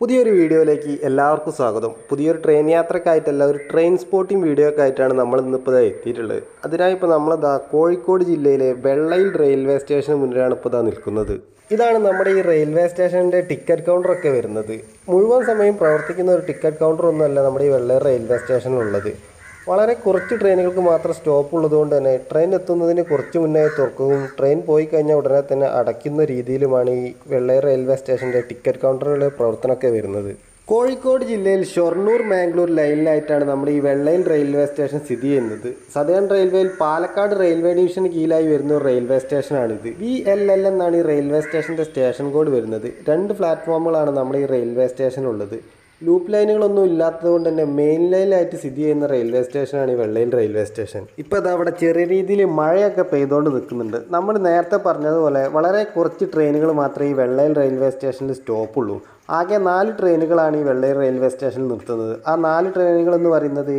പുതിയൊരു വീഡിയോയിലേക്ക് എല്ലാവർക്കും സ്വാഗതം. പുതിയൊരു ട്രെയിൻ യാത്രക്കായിട്ടല്ല ഒരു ട്രെയിൻ സ്പോട്ടിംഗ് വീഡിയോ ഒക്കെ ആയിട്ടാണ് നമ്മൾ ഇന്നിപ്പോൾ എത്തിയിട്ടുള്ളത്. അതിനായി ഇപ്പോൾ നമ്മളിതാ കോഴിക്കോട് ജില്ലയിലെ വെള്ളയിൽ റെയിൽവേ സ്റ്റേഷന് മുന്നിലാണ് ഇപ്പോൾ ഇതാ നിൽക്കുന്നത്. ഇതാണ് നമ്മുടെ ഈ റെയിൽവേ സ്റ്റേഷന്റെ ടിക്കറ്റ് കൗണ്ടറൊക്കെ വരുന്നത്. മുഴുവൻ സമയം പ്രവർത്തിക്കുന്ന ഒരു ടിക്കറ്റ് കൗണ്ടർ ഒന്നുമല്ല നമ്മുടെ ഈ വെള്ളയിൽ റെയിൽവേ സ്റ്റേഷനിലുള്ളത് വളരെ കുറച്ച് ട്രെയിനുകൾക്ക് മാത്രം സ്റ്റോപ്പ് ഉള്ളതുകൊണ്ട് തന്നെ ട്രെയിൻ എത്തുന്നതിന് കുറച്ച് മുന്നേ തുറക്കുകയും ട്രെയിൻ പോയി കഴിഞ്ഞാൽ ഉടനെ തന്നെ അടയ്ക്കുന്ന രീതിയിലുമാണ് ഈ വെള്ളയർ റെയിൽവേ സ്റ്റേഷന്റെ ടിക്കറ്റ് കൗണ്ടറുകളുടെ പ്രവർത്തനമൊക്കെ വരുന്നത്. കോഴിക്കോട് ജില്ലയിൽ ഷൊർണൂർ മാംഗ്ലൂർ ലൈനിലായിട്ടാണ് നമ്മുടെ ഈ വെള്ളയിൽ റെയിൽവേ സ്റ്റേഷൻ സ്ഥിതി ചെയ്യുന്നത്. സദേൺ റെയിൽവേയിൽ പാലക്കാട് റെയിൽവേ ഡിവിഷന് കീഴിലായി വരുന്ന ഒരു റെയിൽവേ സ്റ്റേഷനാണിത് വി എൽ എൽ എന്നാണ് ഈ റെയിൽവേ സ്റ്റേഷന്റെ സ്റ്റേഷൻ കോഡ് വരുന്നത്. രണ്ട് പ്ലാറ്റ്ഫോമുകളാണ് നമ്മുടെ ഈ റെയിൽവേ സ്റ്റേഷനുള്ളത് ലൂപ്പ് ലൈനുകളൊന്നും ഇല്ലാത്തതുകൊണ്ട് തന്നെ മെയിൻ ലൈനിലായിട്ട് സ്ഥിതി ചെയ്യുന്ന റെയിൽവേ സ്റ്റേഷനാണ് ഈ വെള്ളയിൽ റെയിൽവേ സ്റ്റേഷൻ ഇപ്പോൾ അത് അവിടെ ചെറിയ രീതിയിൽ മഴയൊക്കെ പെയ്തുകൊണ്ട് നിൽക്കുന്നുണ്ട് നമ്മൾ നേരത്തെ പറഞ്ഞതുപോലെ വളരെ കുറച്ച് ട്രെയിനുകൾ മാത്രമേ ഈ വെള്ളയിൽ റെയിൽവേ സ്റ്റേഷനിൽ സ്റ്റോപ്പുള്ളൂ ആകെ നാല് ട്രെയിനുകളാണ് ഈ വെള്ളയിൽ റെയിൽവേ സ്റ്റേഷനിൽ നിർത്തുന്നത്. ആ നാല് ട്രെയിനുകൾ എന്ന് പറയുന്നത്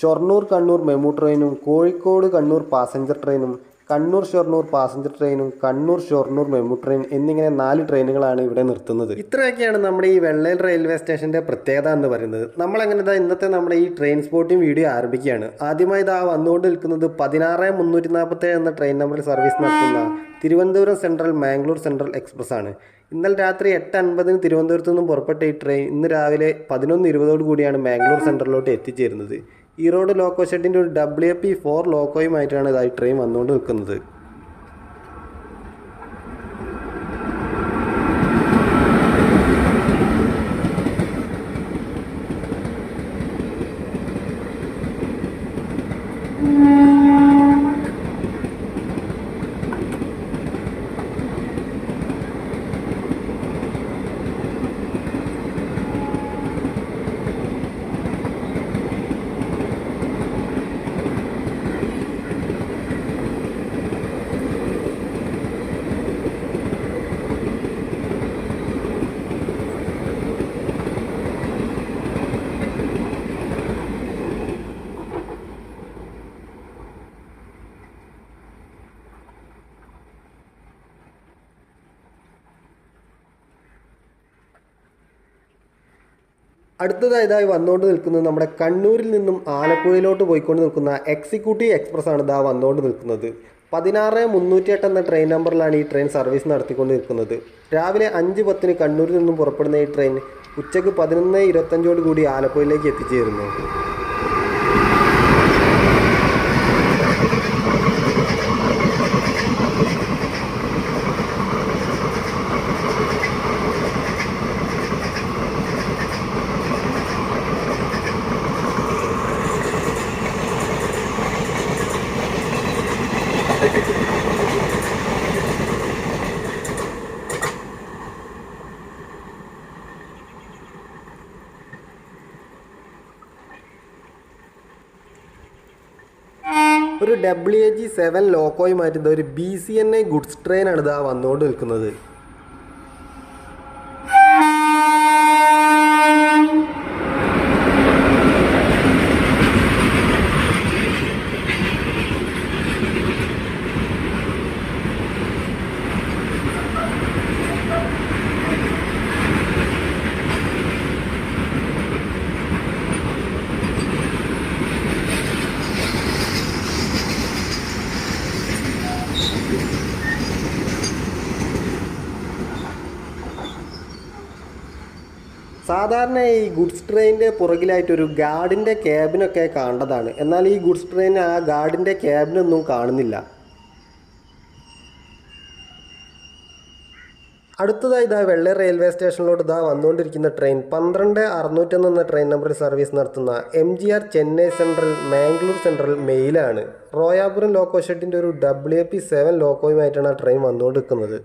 ഷൊർണൂർ കണ്ണൂർ മെമു ട്രെയിനും കോഴിക്കോട് കണ്ണൂർ പാസഞ്ചർ ട്രെയിനും കണ്ണൂർ ഷൊർണൂർ പാസഞ്ചർ ട്രെയിനും കണ്ണൂർ ഷൊർണൂർ മെമു ട്രെയിൻ എന്നിങ്ങനെ നാല് ട്രെയിനുകളാണ് ഇവിടെ നിർത്തുന്നത്. ഇത്രയൊക്കെയാണ് നമ്മുടെ ഈ വെള്ളയിൽ റെയിൽവേ സ്റ്റേഷന്റെ പ്രത്യേകത എന്ന് പറയുന്നത്. നമ്മളങ്ങനെ ഇതാ ഇന്നത്തെ നമ്മുടെ ഈ ട്രെയിൻ സ്പോട്ടിംഗ് വീഡിയോ ആരംഭിക്കുകയാണ്. ആദ്യമായി ഇതാ വന്നുകൊണ്ട് നിൽക്കുന്നത് പതിനാറ് മുന്നൂറ്റി നാൽപ്പത്തേഴ് എന്ന ട്രെയിൻ നമ്പറിൽ സർവീസ് നടത്തുന്ന Thiruvananthapuram central Mangalore central express ആണ്. ഇന്നലെ രാത്രി എട്ട് അൻപതിന് തിരുവനന്തപുരത്ത് നിന്നും പുറപ്പെട്ട ഈ ട്രെയിൻ ഇന്ന് രാവിലെ പതിനൊന്ന് ഇരുപതോടു കൂടിയാണ് മാംഗ്ലൂർ സെൻട്രലിലോട്ട് എത്തിച്ചേരുന്നത്. ഈ റോഡ് ലോക്കോ ഷെഡിന്റെ ഒരു ഡബ്ല്യു പി ഫോർ ലോക്കോയുമായിട്ടാണ് ഇതായി ട്രെയിൻ വന്നുകൊണ്ട് നിൽക്കുന്നത്. അടുത്തതായി ഇതായി വന്നുകൊണ്ട് നിൽക്കുന്നത് നമ്മുടെ കണ്ണൂരിൽ നിന്നും ആലപ്പുഴയിലോട്ട് പോയിക്കൊണ്ട് നിൽക്കുന്ന എക്സിക്യൂട്ടീവ് എക്സ്പ്രസ് ആണ് ഇതാ വന്നുകൊണ്ട് നിൽക്കുന്നത്. പതിനാറ് മുന്നൂറ്റി എട്ട് എന്ന ട്രെയിൻ നമ്പറിലാണ് ഈ ട്രെയിൻ സർവീസ് നടത്തിക്കൊണ്ട് നിൽക്കുന്നത്. രാവിലെ അഞ്ച് പത്തിന് കണ്ണൂരിൽ നിന്നും പുറപ്പെടുന്ന ഈ ട്രെയിൻ ഉച്ചയ്ക്ക് പതിനൊന്ന് ഇരുപത്തഞ്ചോട് കൂടി ആലപ്പുഴയിലേക്ക് എത്തിച്ചേരുന്നു. ഒരു ഡബ്ല്യു എ ജി സെവൻ ലോക്കോയുമായിട്ട് ഇതാ ഒരു B C N I goods ട്രെയിനാണ് ഇതാ വന്നുകൊണ്ട് നിൽക്കുന്നത്. സാധാരണ ഈ ഗുഡ്സ് ട്രെയിനിന്റെ പുറകിലായിട്ടൊരു ഗാർഡിന്റെ ക്യാബിനൊക്കെ കാണേണ്ടതാണ് എന്നാൽ ഈ ഗുഡ്സ് ട്രെയിൻ ആ ഗാർഡിന്റെ ക്യാബിനൊന്നും കാണുന്നില്ല. അടുത്തതായി ഇതാ വെള്ളി റെയിൽവേ സ്റ്റേഷനിലോട്ട് ഇതാ വന്നുകൊണ്ടിരിക്കുന്ന ട്രെയിൻ. പന്ത്രണ്ട് അറുന്നൂറ്റൊന്ന് എന്ന ട്രെയിൻ നമ്പറിൽ സർവീസ് നടത്തുന്ന M G R Chennai central Mangalore central മെയിലാണ്. Royapuram loco ഷെഡിന്റെ ഒരു ഡബ്ല്യു പി സെവൻ ലോക്കോയുമായിട്ടാണ് ആ ട്രെയിൻ വന്നുകൊണ്ടിരിക്കുന്നത്.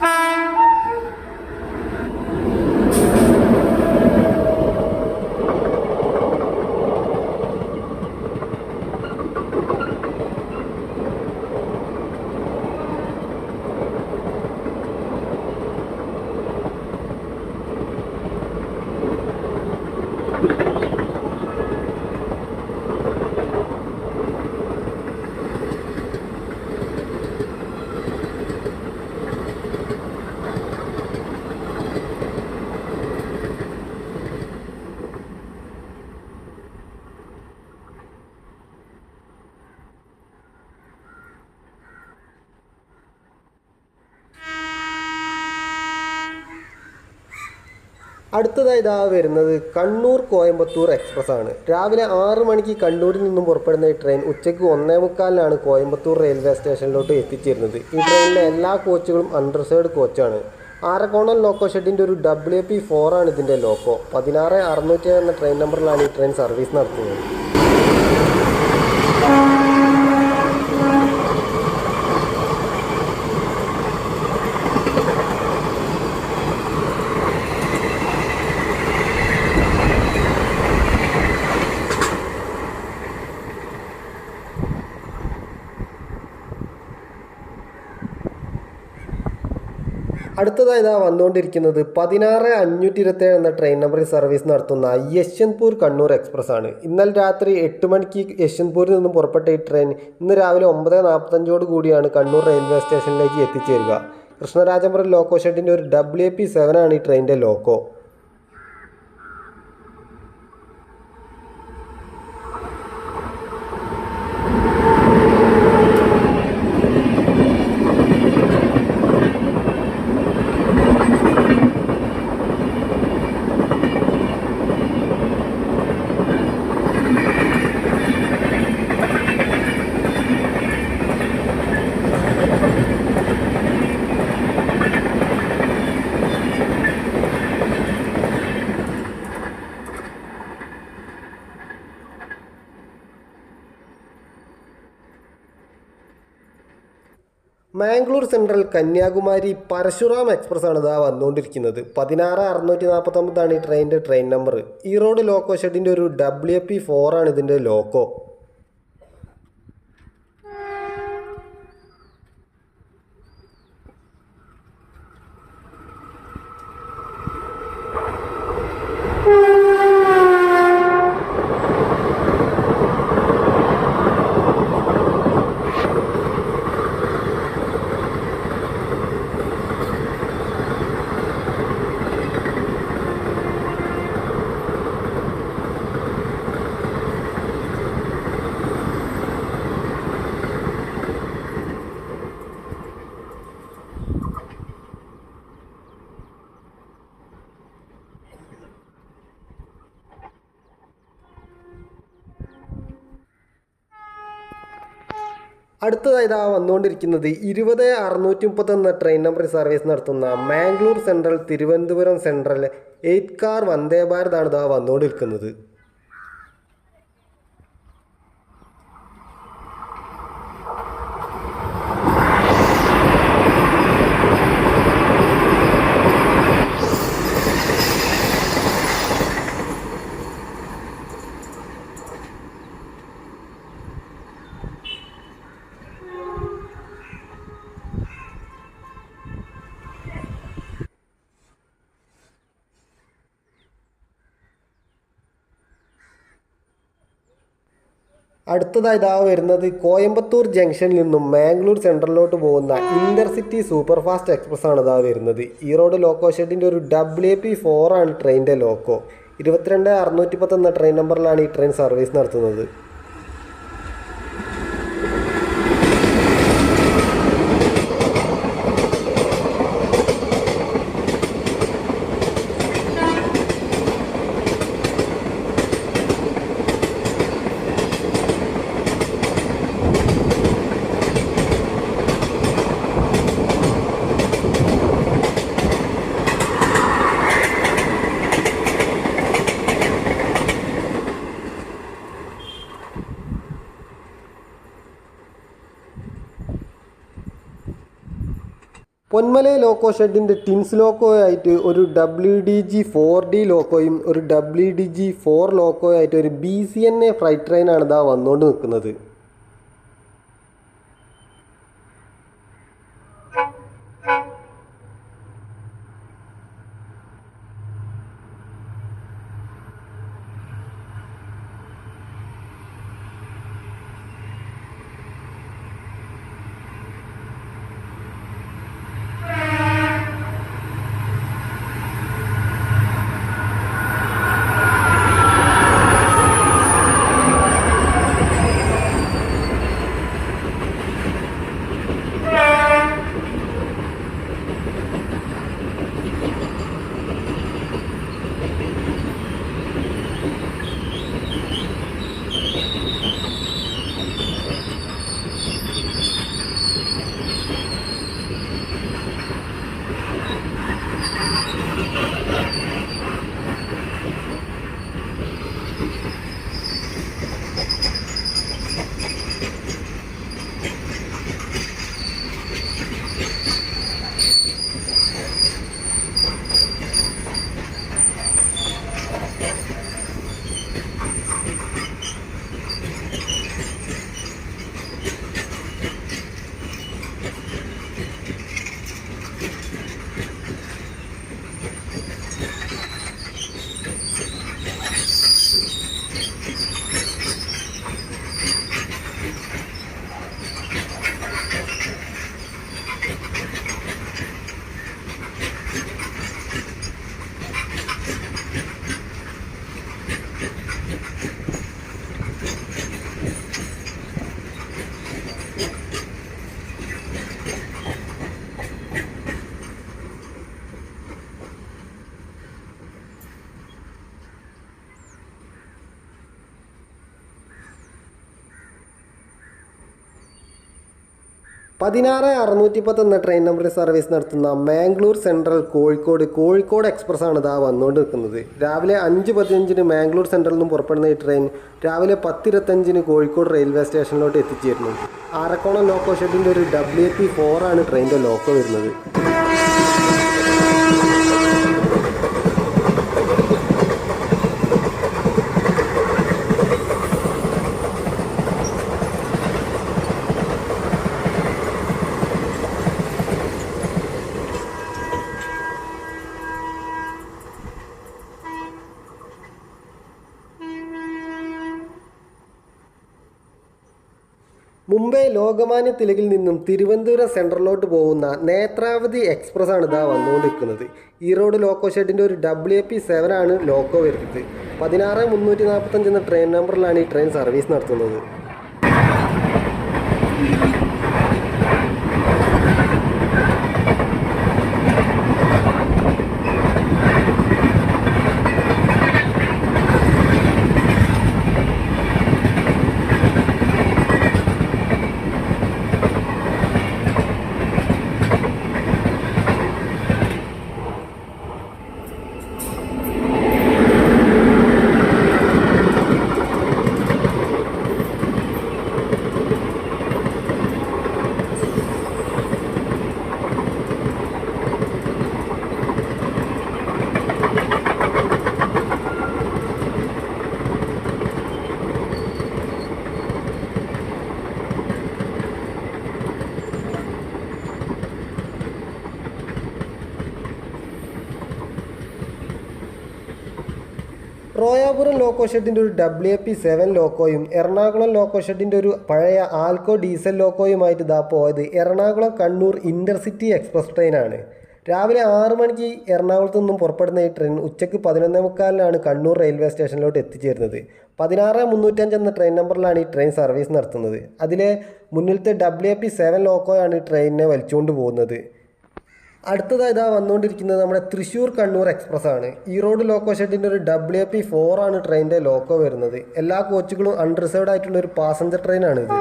Bye. അടുത്തതായി ഇതാ വരുന്നത് കണ്ണൂർ കോയമ്പത്തൂർ എക്സ്പ്രസ് ആണ്. രാവിലെ ആറ് മണിക്ക് കണ്ണൂരിൽ നിന്നും പുറപ്പെടുന്ന ഈ ട്രെയിൻ ഉച്ചയ്ക്ക് ഒന്നേ മുക്കാലിനാണ് കോയമ്പത്തൂർ റെയിൽവേ സ്റ്റേഷനിലോട്ട് എത്തിച്ചേരുന്നത്. ഈ ട്രെയിനിലെ എല്ലാ കോച്ചുകളും അണ്ടർസേർഡ് കോച്ചാണ് ആരക്കോണൽ ലോക്കോ ഷെഡിന്റെ ഒരു ഡബ്ല്യു പി ഫോർ ആണ് ഇതിന്റെ ലോക്കോ പതിനാറ് അറുന്നൂറ്റി എന്ന ട്രെയിൻ നമ്പറിലാണ് ഈ ട്രെയിൻ സർവീസ് നടത്തുന്നത്. അടുത്തതായി ഇതാ വന്നുകൊണ്ടിരിക്കുന്നത് പതിനാറ് അഞ്ഞൂറ്റി ഇരുപത്തേഴ് എന്ന ട്രെയിൻ നമ്പറിൽ സർവീസ് നടത്തുന്ന യശ്വന്ത്പൂർ കണ്ണൂർ എക്സ്പ്രസ് ആണ്. ഇന്നലെ രാത്രി എട്ട് മണിക്ക് യശ്വന്ത്പൂരിൽ നിന്നും പുറപ്പെട്ട ഈ ട്രെയിൻ ഇന്ന് രാവിലെ ഒമ്പത് നാൽപ്പത്തഞ്ചോട് കൂടിയാണ് കണ്ണൂർ റെയിൽവേ സ്റ്റേഷനിലേക്ക് എത്തിച്ചേരുക. കൃഷ്ണരാജപുരം ലോക്കോ ഷെഡിന്റെ ഒരു ഡബ്ല്യു പി സെവൻ ആണ് ഈ ട്രെയിനിന്റെ loco Mangalore central Kanyakumari Parasuram express ആണ് ഇതാ വന്നുകൊണ്ടിരിക്കുന്നത്. പതിനാറ് അറുന്നൂറ്റി നാൽപ്പത്തൊമ്പതാണ് ഈ ട്രെയിനിന്റെ ട്രെയിൻ നമ്പർ ഈ റോഡ് ലോക്കോ ഷെഡിന്റെ ഒരു ഡബ്ല്യു പി ഫോർ ആണ് ഇതിന്റെ ലോക്കോ. അടുത്തതായി ഇതാ വന്നുകൊണ്ടിരിക്കുന്നത് ഇരുപത് അറുന്നൂറ്റി മുപ്പത്തൊന്ന് ട്രെയിൻ നമ്പർ സർവീസ് നടത്തുന്ന Mangalore central Thiruvananthapuram central eight car Vande ഭാരതാണ് ഇതാ വന്നുകൊണ്ടിരിക്കുന്നത്. അടുത്തതായി ഇതാ വരുന്നത് കോയമ്പത്തൂർ ജംഗ്ഷനിൽ നിന്നും മാംഗ്ലൂർ സെൻട്രലിലോട്ട് പോകുന്ന ഇന്റർസിറ്റി സൂപ്പർ ഫാസ്റ്റ് എക്സ്പ്രസ് ആണ് ഇതാ വരുന്നത്. ഈ റോഡ് ലോക്കോ ഷെഡിന്റെ ഒരു ഡബ്ല്യു പി ഫോർ ആണ് ട്രെയിനിന്റെ ലോക്കോ. ഇരുപത്തിരണ്ട് അറുന്നൂറ്റി പത്ത് എന്ന ട്രെയിൻ നമ്പറിലാണ് ഈ ട്രെയിൻ സർവീസ് നടത്തുന്നത്. പൊന്മല ലോക്കോ ഷെഡിന്റെ ടിൻസ് ലോക്കോ ആയിട്ട് ഒരു W D G four D ലോക്കോയും ഒരു W D G four loco ആയിട്ട് ഒരു B C N A flight ട്രെയിനാണ് ഇതാ വന്നുകൊണ്ട് നിൽക്കുന്നത് പതിനാറ് അറുന്നൂറ്റി പത്ത് എന്ന ട്രെയിൻ നമ്പറിൽ സർവീസ് നടത്തുന്ന മാംഗ്ലൂർ സെൻട്രൽ കോഴിക്കോട് കോഴിക്കോട് എക്സ്പ്രസ് ആണ് ഇതാ വന്നുകൊണ്ട് നിൽക്കുന്നത് രാവിലെ അഞ്ച് പതിനഞ്ചിന് മാംഗ്ലൂർ സെൻട്രലിൽ നിന്നും പുറപ്പെടുന്ന ഈ ട്രെയിൻ രാവിലെ പത്തിരുപത്തഞ്ചിന് കോഴിക്കോട് റെയിൽവേ സ്റ്റേഷനിലോട്ട് എത്തിച്ചേരുന്നു ആരക്കോണം ലോക്കോ ഷെഡിന്റെ ഒരു ഡബ്ല്യു പി ഫോറാണ് ട്രെയിനിന്റെ ലോക്കോ വരുന്നത്. ലോകമാന്യ തിലകിൽ നിന്നും തിരുവനന്തപുരം സെൻട്രലിലോട്ട് പോകുന്ന നേത്രാവതി എക്സ്പ്രസ് ആണ് ഇതാ വന്നുകൊണ്ടിരിക്കുന്നത്. ഈ റോഡ് ലോക്കോ ഷെഡിന്റെ ഒരു ഡബ്ല്യു പി സെവൻ ആണ് ലോക്കോ വരുന്നത്. പതിനാറ് മുന്നൂറ്റി നാൽപ്പത്തഞ്ച് എന്ന ട്രെയിൻ നമ്പറിലാണ് ഈ ട്രെയിൻ സർവീസ് നടത്തുന്നത് റോയാപുരം ലോക്കോ ഷെഡിന്റെ ഒരു ഡബ്ല്യു പി സെവൻ ലോക്കോയും എറണാകുളം ലോക്കോ ഷെഡിന്റെ ഒരു പഴയ ആൽക്കോ ഡീസൽ ലോക്കോയുമായിട്ട് ഇതാ പോയത്. എറണാകുളം കണ്ണൂർ ഇന്റർസിറ്റി എക്സ്പ്രസ് ട്രെയിനാണ്. രാവിലെ ആറ് മണിക്ക് എറണാകുളത്തു നിന്നും പുറപ്പെടുന്ന ഈ ട്രെയിൻ ഉച്ചയ്ക്ക് പതിനൊന്നേ മുക്കാലിനാണ് കണ്ണൂർ റെയിൽവേ സ്റ്റേഷനിലോട്ട് എത്തിച്ചേരുന്നത്. പതിനാറ് മുന്നൂറ്റഞ്ച് എന്ന ട്രെയിൻ നമ്പറിലാണ് ഈ ട്രെയിൻ സർവീസ് നടത്തുന്നത്. അതിലെ മുന്നിലത്തെ ഡബ്ല്യു പി സെവൻ ലോക്കോയാണ് ഈ ട്രെയിനിനെ വലിച്ചുകൊണ്ട് പോകുന്നത്. അടുത്തതായി ഇതാ വന്നുകൊണ്ടിരിക്കുന്നത് നമ്മുടെ തൃശ്ശൂർ കണ്ണൂർ എക്സ്പ്രസ് ആണ്. ഈ റോഡ് ലോക്കോ ഷെഡിന്റെ ഒരു ഡബ്ല്യു പി ഫോർ ആണ് ട്രെയിനിന്റെ ലോക്കോ വരുന്നത്. എല്ലാ കോച്ചുകളും അൺറിസർവ്ഡ് ആയിട്ടുള്ള ഒരു പാസഞ്ചർ ട്രെയിനാണ് ഇത്.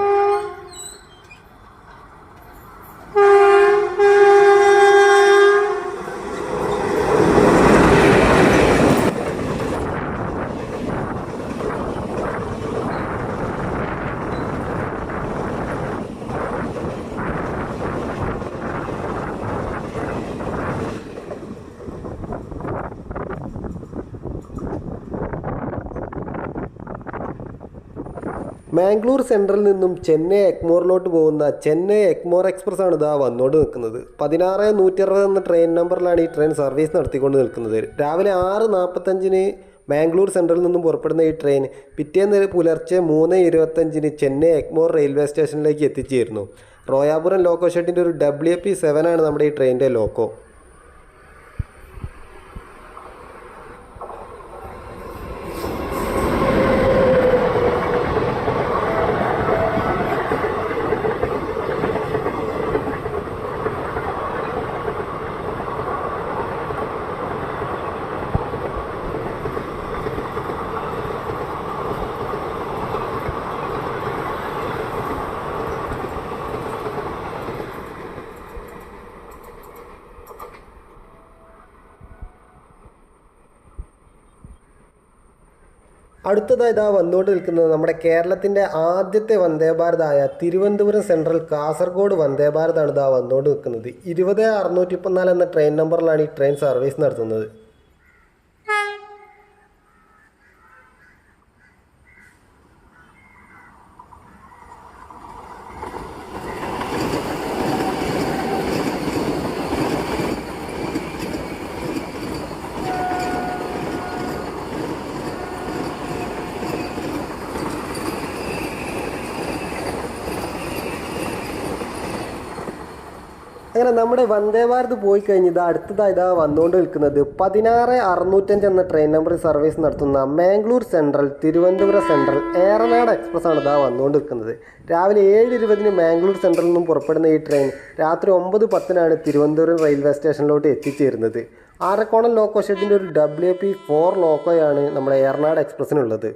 മാംഗ്ലൂർ സെൻട്രലിൽ നിന്നും ചെന്നൈ എക്മോറിലോട്ട് പോകുന്ന ചെന്നൈ എക്മോർ എക്സ്പ്രസ് ആണ് ഇതാ വന്നുകൊണ്ട് നിൽക്കുന്നത്. പതിനാറ് നൂറ്റി അറുപത് എന്ന ട്രെയിൻ നമ്പറിലാണ് ഈ ട്രെയിൻ സർവീസ് നടത്തിക്കൊണ്ട് നിൽക്കുന്നത്. രാവിലെ ആറ് നാൽപ്പത്തഞ്ചിന് മാംഗ്ലൂർ സെൻട്രലിൽ നിന്നും പുറപ്പെടുന്ന ഈ ട്രെയിൻ പിറ്റേന്ന് പുലർച്ചെ മൂന്ന് ഇരുപത്തഞ്ചിന് ചെന്നൈ എക്മോർ റെയിൽവേ സ്റ്റേഷനിലേക്ക് എത്തിച്ചേരുന്നു. റോയാപുരം ലോക്കോ ഷെഡിന്റെ ഒരു ഡബ്ല്യു പി സെവൻ ആണ് നമ്മുടെ ഈ ട്രെയിനിന്റെ ലോക്കോ. അടുത്തതായി ഇതാ വന്നുകൊണ്ട് നിൽക്കുന്നത് നമ്മുടെ കേരളത്തിന്റെ ആദ്യത്തെ വന്ദേ ഭാരതായ തിരുവനന്തപുരം സെൻട്രൽ കാസർഗോഡ് വന്ദേ ഭാരതാണ് ഇതാ വന്നുകൊണ്ട് നിൽക്കുന്നത്. ഇരുപത് അറുന്നൂറ്റി എന്ന ട്രെയിൻ നമ്പറിലാണ് ഈ ട്രെയിൻ സർവീസ് നടത്തുന്നത്. നമ്മുടെ വന്ദേ ഭാരത് പോയി കഴിഞ്ഞ് ഇത് അടുത്തതായി ഇതാ വന്നുകൊണ്ട് നിൽക്കുന്നത്. പതിനാറ് അറുന്നൂറ്റഞ്ച് എന്ന ട്രെയിൻ നമ്പർ സർവീസ് നടത്തുന്ന Mangalore central Thiruvananthapuram central Eranad express ആണ് ഇതാ വന്നുകൊണ്ട് നിൽക്കുന്നത്. രാവിലെ ഏഴ് ഇരുപതിന് മാംഗ്ലൂർ സെൻട്രലിൽ നിന്നും പുറപ്പെടുന്ന ഈ ട്രെയിൻ രാത്രി ഒമ്പത് പത്തിനാണ് തിരുവനന്തപുരം റെയിൽവേ സ്റ്റേഷനിലോട്ട് എത്തിച്ചേരുന്നത്. ആരക്കോണം ലോക്കോ ഷെഡിന്റെ ഒരു ഡബ്ല്യു പി ഫോർ ലോക്കോയാണ് നമ്മുടെ ഏറനാട് എക്സ്പ്രസ്സിനുള്ളത്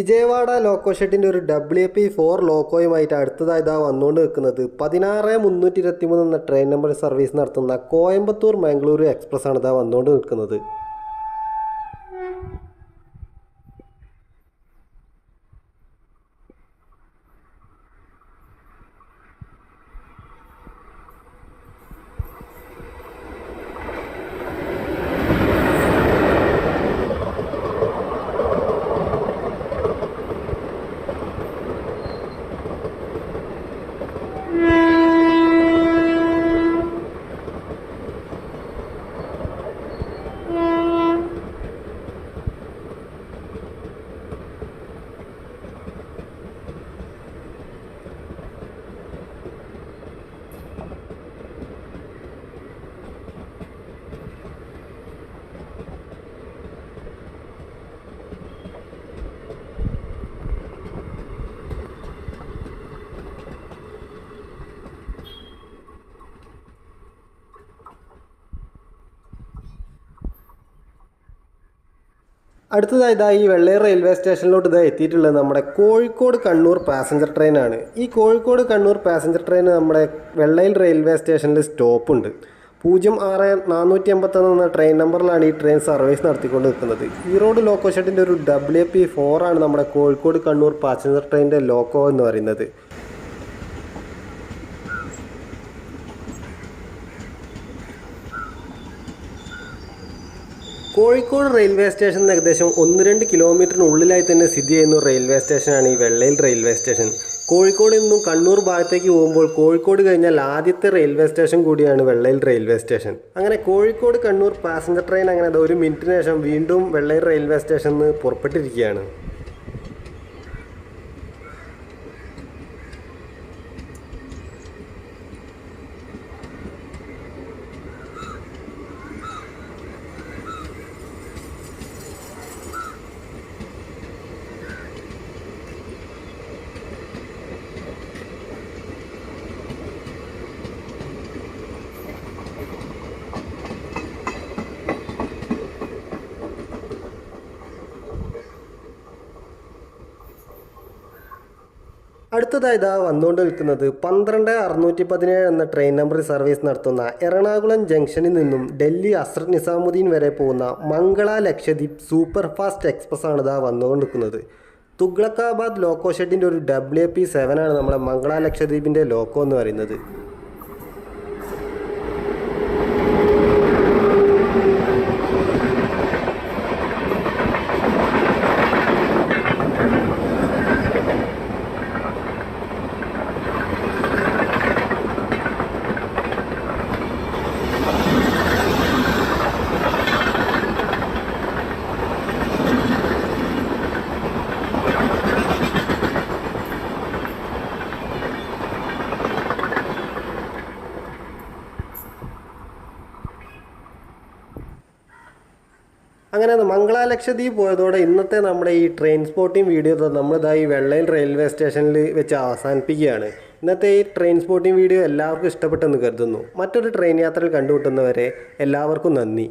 വിജയവാഡ ലോക്കോ ഷെഡിന്റെ ഒരു ഡബ്ല്യു പി ഫോർ ലോക്കോയുമായിട്ട് അടുത്തതായി ഇതാ വന്നുകൊണ്ട് നിൽക്കുന്നത്. പതിനാറ് മുന്നൂറ്റി ഇരുപത്തി മൂന്ന് എന്ന ട്രെയിൻ നമ്പർ സർവീസ് നടത്തുന്ന കോയമ്പത്തൂർ മംഗളൂരു എക്സ്പ്രസ് ആണ് ഇതാ വന്നുകൊണ്ട് നിൽക്കുന്നത്. അടുത്തതായി ഇതാ ഈ വെള്ളയർ റെയിൽവേ സ്റ്റേഷനിലോട്ട് ഇതാ എത്തിയിട്ടുള്ളത് നമ്മുടെ കോഴിക്കോട് കണ്ണൂർ പാസഞ്ചർ ട്രെയിനാണ് ഈ കോഴിക്കോട് കണ്ണൂർ പാസഞ്ചർ ട്രെയിൻ നമ്മുടെ വെള്ളയിൽ റെയിൽവേ സ്റ്റേഷനിൽ സ്റ്റോപ്പുണ്ട് പൂജ്യം ആറ് നാനൂറ്റി എൺപത്തൊന്ന് എന്ന ട്രെയിൻ നമ്പറിലാണ് ഈ ട്രെയിൻ സർവീസ് നടത്തിക്കൊണ്ട് നിൽക്കുന്നത്. ഈറോഡ് ലോക്കോ ഷെഡിന്റെ ഒരു ഡബ്ല്യു പി ഫോറാണ് നമ്മുടെ കോഴിക്കോട് കണ്ണൂർ പാസഞ്ചർ ട്രെയിനിന്റെ ലോക്കോ എന്ന് പറയുന്നത്. കോഴിക്കോട് റെയിൽവേ സ്റ്റേഷൻ ഏകദേശം ഒന്ന് രണ്ട് കിലോമീറ്ററിനുള്ളിലായി തന്നെ സ്ഥിതി ചെയ്യുന്ന റെയിൽവേ സ്റ്റേഷനാണ് ഈ വെള്ളയിൽ റെയിൽവേ സ്റ്റേഷൻ. കോഴിക്കോട് നിന്നും കണ്ണൂർ ഭാഗത്തേക്ക് പോകുമ്പോൾ കോഴിക്കോട് കഴിഞ്ഞാൽ ആദ്യത്തെ റെയിൽവേ സ്റ്റേഷൻ കൂടിയാണ് വെള്ളയിൽ റെയിൽവേ സ്റ്റേഷൻ. അങ്ങനെ കോഴിക്കോട് കണ്ണൂർ പാസഞ്ചർ ട്രെയിൻ അങ്ങനെ ഒരു മിനിറ്റിന് ശേഷം വീണ്ടും വെള്ളയിൽ റെയിൽവേ സ്റ്റേഷനിൽ നിന്ന് പുറപ്പെട്ടിരിക്കുകയാണ്. അടുത്തതായി ഇതാ വന്നുകൊണ്ട് നിൽക്കുന്നത് പന്ത്രണ്ട് അറുന്നൂറ്റി പതിനേഴ് എന്ന ട്രെയിൻ നമ്പർ സർവീസ് നടത്തുന്ന എറണാകുളം ജംഗ്ഷനിൽ നിന്നും ഡൽഹി അസ്രത് നിസാമുദ്ദീൻ വരെ പോകുന്ന Mangala Lakshadweep super fast express ആണ് ഇതാ വന്നുകൊണ്ട് നിൽക്കുന്നത്. തുഗ്ലക്കാബാദ് ലോക്കോ ഷെഡിന്റെ ഒരു ഡബ്ല്യു പി സെവൻ ആണ് നമ്മുടെ മംഗള ലക്ഷദ്വീപിന്റെ ലോക്കോ എന്ന് പറയുന്നത്. അങ്ങനെ മംഗള ലക്ഷദ്വീപ് പോയതോടെ ഇന്നത്തെ നമ്മുടെ ഈ ട്രെയിൻ സ്പോട്ടിംഗ് വീഡിയോ നമ്മളിതാ ഈ വെള്ളയിൽ റെയിൽവേ സ്റ്റേഷനിൽ വെച്ച് അവസാനിപ്പിക്കുകയാണ്. ഇന്നത്തെ ഈ ട്രെയിൻ സ്പോട്ടിംഗ് വീഡിയോ എല്ലാവർക്കും ഇഷ്ടപ്പെട്ടെന്ന് കരുതുന്നു. മറ്റൊരു ട്രെയിൻ യാത്രയിൽ കണ്ടുമുട്ടുന്നവരെ എല്ലാവർക്കും നന്ദി.